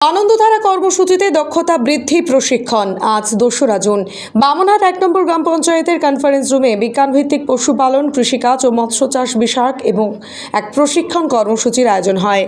আনন্দধারা কর্মসূচিতে দক্ষতা বৃদ্ধি প্রশিক্ষণ। আজ দোসরা জুন। বামনহাট এক নম্বর গ্রাম পঞ্চায়েতের কনফারেন্স রুমে বিজ্ঞানভিত্তিক পশুপালন, কৃষিকাজ ও মৎস্য চাষ বিষয়ক এবং এক প্রশিক্ষণ কর্মসূচির আয়োজন হয়।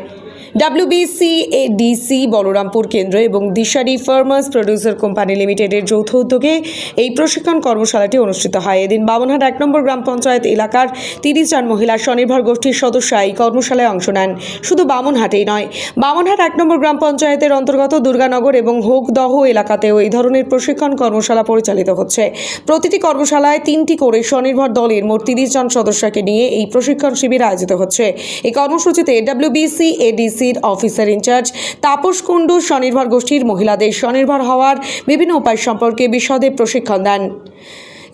ডাব্লিউবিসিএডিসি বলরামপুর কেন্দ্র এবং দিশারি ফার্মার্স প্রডিউসার কোম্পানি লিমিটেডের যৌথ উদ্যোগে এই প্রশিক্ষণ কর্মশালাটি অনুষ্ঠিত হয়। এদিন বামনহাট এক নম্বর গ্রাম পঞ্চায়েত এলাকার তিরিশ জন মহিলা স্বনির্ভর গোষ্ঠীর সদস্যরা এই কর্মশালায় অংশ নেন। শুধু বামনহাটেই নয়, বামনহাট এক নম্বর গ্রাম পঞ্চায়েতের অন্তর্গত দুর্গানগর এবং হোকদহ এলাকাতেও এই ধরনের প্রশিক্ষণ কর্মশালা পরিচালিত হচ্ছে। প্রতিটি কর্মশালায় তিনটি করে স্বনির্ভর দলের মোট তিরিশ জন সদস্যকে নিয়ে এই প্রশিক্ষণ শিবির আয়োজিত হচ্ছে। এই কর্মসূচিতে WBC এডিসির officer in charge Tapas Kundu, স্বনির্ভর গোষ্ঠীর মহিলাদের স্বনির্ভর হওয়ার বিভিন্ন উপায় সম্পর্কে বিশদে প্রশিক্ষণ দেন।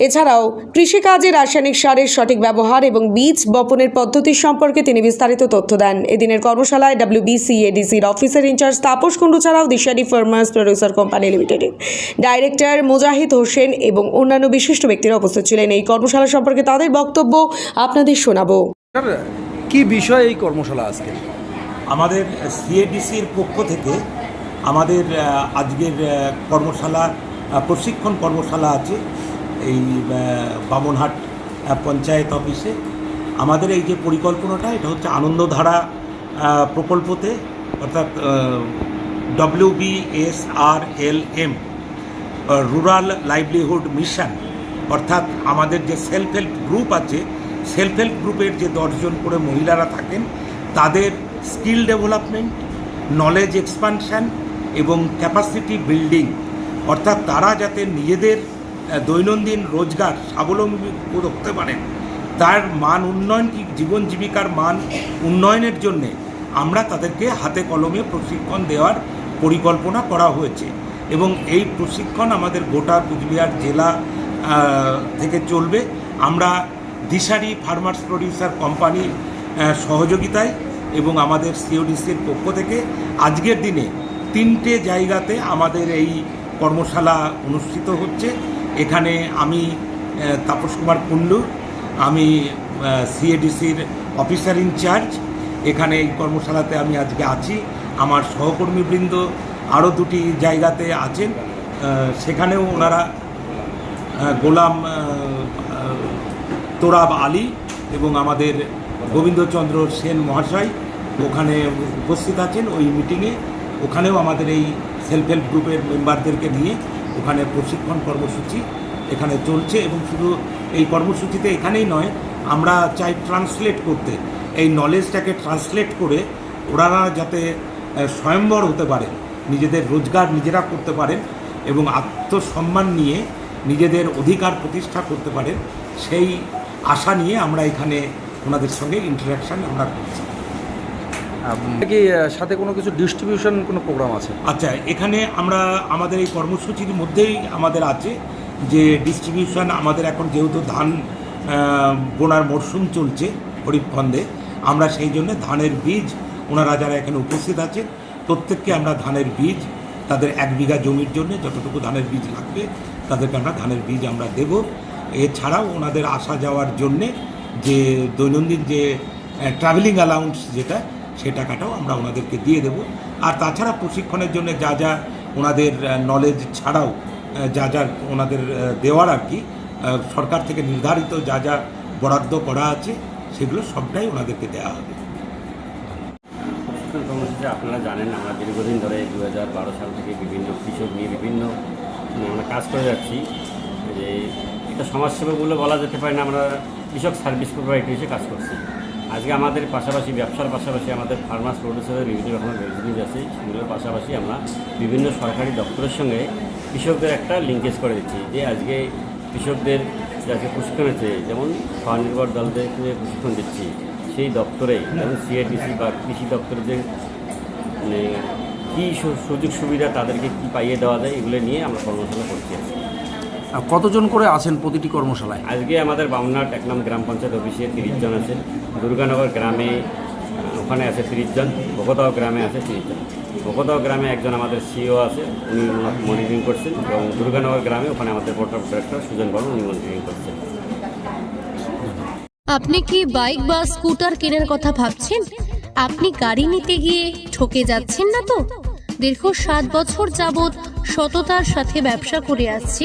এছাড়াও কৃষিকাজে রাসায়নিক সারের সঠিক ব্যবহার এবং বীজ বপনের পদ্ধতি সম্পর্কে তিনি বিস্তারিত তথ্য দেন। এদিনের কর্মশালায় ডাব্লিউবিসিএডিসির officer in charge Tapas Kundu ছাড়াও দিশারি ফার্মার্স প্রডিউসার কোম্পানি লিমিটেডের ডাইরেক্টর মুজাহিদ হোসেন এবং অন্যান্য বিশিষ্ট ব্যক্তিরা উপস্থিত ছিলেন। এই কর্মশালা সম্পর্কে তাদের বক্তব্য আপনাদের শোনাবো। কি বিষয় এই কর্মশালা আজকে? আমাদের সিএডিসির পক্ষ থেকে আমাদের আজকের কর্মশালা প্রশিক্ষণ কর্মশালা আছে এই বামনহাট পঞ্চায়েত অফিসে। আমাদের এই যে পরিকল্পনাটা, এটা হচ্ছে আনন্দধারা প্রকল্পতে, অর্থাৎ W B S R L M rural livelihood mission, অর্থাৎ আমাদের যে সেলফ হেল্প গ্রুপ আছে, সেলফ হেল্প গ্রুপের যে দশজন করে মহিলারা থাকেন, তাদের স্কিল ডেভেলপমেন্ট নলেজ এক্সপানশন এবং ক্যাপাসিটি বিল্ডিং অর্থাৎ তারা যাতে নিজেদের দৈনন্দিন রোজগার স্বাবলম্বী করতে পারেন তার মান উন্নয়ন কি, জীবন জীবিকার মান উন্নয়নের জন্যে আমরা তাদেরকে হাতে কলমে প্রশিক্ষণ দেওয়ার পরিকল্পনা করা হয়েছে। এবং এই প্রশিক্ষণ আমাদের গোটা কুচবিহার জেলা থেকে চলবে। আমরা দিশারি ফার্মার্স প্রডিউসার কোম্পানির সহযোগিতায় এবং আমাদের সিওডিসির পক্ষ থেকে আজকের দিনে তিনটে জায়গাতে আমাদের এই কর্মশালা অনুষ্ঠিত হচ্ছে। এখানে আমি তাপস কুমার কুণ্ডু, আমি সিএডিসির অফিসার ইনচার্জ এখানে এই কর্মশালাতে আমি আজকে আছি। আমার সহকর্মীবৃন্দ আরও দুটি জায়গাতে আছেন। সেখানেও ওনারা গোলাম তোরাব আলী এবং আমাদের গোবিন্দচন্দ্র সেন মহাশয় ওখানে উপস্থিত আছেন, ওই মিটিংয়ে ওখানেও আমাদের এই সেলফ হেল্প গ্রুপের মেম্বারদেরকে নিয়ে ওখানে প্রশিক্ষণ কর্মসূচি এখানে চলছে এবং শুধু এই কর্মসূচিতে এখানেই নয়, আমরা চাই ট্রান্সলেট করতে। এই নলেজটাকে ট্রান্সলেট করে ওনারা যাতে স্বয়ম্বর হতে পারেন, নিজেদের রোজগার নিজেরা করতে পারেন এবং আত্মসম্মান নিয়ে নিজেদের অধিকার প্রতিষ্ঠা করতে পারেন, সেই আশা নিয়ে আমরা এখানে ওনাদের সঙ্গে ইন্টারাকশান আমরা করছি। কি সাথে কোনো কিছু ডিস্ট্রিবিউশন কোনো প্রোগ্রাম আছে? আচ্ছা এখানে আমরা আমাদের এই কর্মসূচির মধ্যেই আমাদের আছে যে ডিস্ট্রিবিউশন আমাদের এখন যেহেতু ধান বোনার মরশুম চলছে খরিফ খন্দে আমরা সেই জন্য ধানের বীজ ওনারা যারা এখানে উপস্থিত আছেন প্রত্যেককে আমরা ধানের বীজ তাদের এক বিঘা জমির জন্য যতটুকু ধানের বীজ লাগবে তাদেরকে আমরা ধানের বীজ আমরা দেব। এছাড়াও ওনাদের আসা যাওয়ার জন্যে যে দৈনন্দিন যে ট্রাভেলিং অ্যালাউন্স যেটা সে টাকাটাও আমরা ওনাদেরকে দিয়ে দেব। আর তাছাড়া প্রশিক্ষণের জন্য যা যা ওনাদের নলেজ ছাড়াও যা যা ওনাদের দেওয়ার আর কি সরকার থেকে নির্ধারিত যা যা বরাদ্দ করা আছে, সেগুলো সবটাই ওনাদেরকে দেওয়া হবে। আপনারা জানেন, আমরা দীর্ঘদিন ধরে দু হাজার বারো সাল থেকে বিভিন্ন কৃষক নিয়ে বিভিন্ন আমরা কাজ করে যাচ্ছি। যে, এটা সমাজসেবা বলে বলা যেতে পারে না, আমরা কৃষক সার্ভিস প্রোভাইডার হিসেবে কাজ করছি। আজকে আমাদের পাশাপাশি, ব্যবসার পাশাপাশি আমাদের ফার্মাস প্রডিউসারের বিভিন্ন রকমের বিজনেস আছে। সেগুলোর পাশাপাশি আমরা বিভিন্ন সরকারি দপ্তরের সঙ্গে কৃষকদের একটা লিঙ্কেজ করে দিচ্ছি যে আজকে কৃষকদের যে আজকে প্রশিক্ষণ আছে যেমন স্বনির্ভর দলদেরকে প্রশিক্ষণ দিচ্ছি, সেই দপ্তরে যেমন সিআরডিসি বা কৃষি দপ্তরে যে মানে কী সুযোগ সুবিধা তাদেরকে কী পাইয়ে দেওয়া যায়, এগুলো নিয়ে আমরা কর্মশালা করছি কতজন করে আছেন প্রতিটি কর্মশালায়? আজকে আমাদের বামনাট এক নাম গ্রাম পঞ্চায়েত অফিসে তিরিশ জন আছেন দুর্গানগর গ্রামে ওখানে আছে তিরিশ জন। বকদাও গ্রামে আছে তিরিশ জন। বকদাও গ্রামে একজন আমাদের সিও আছে উনি মনিটরিং করছেন এবং দুর্গানগর গ্রামে ওখানে আমাদের board of director Sujan Barman উনি মনিটরিং করছেন। আপনি কি বাইক বা স্কুটার কেনার কথা ভাবছেন? আপনি গাড়ি নিতে গিয়ে ঠকে যাচ্ছেন না তো? দীর্ঘ সাত বছর যাবৎ সততার সাথে ব্যবসা করে আসছে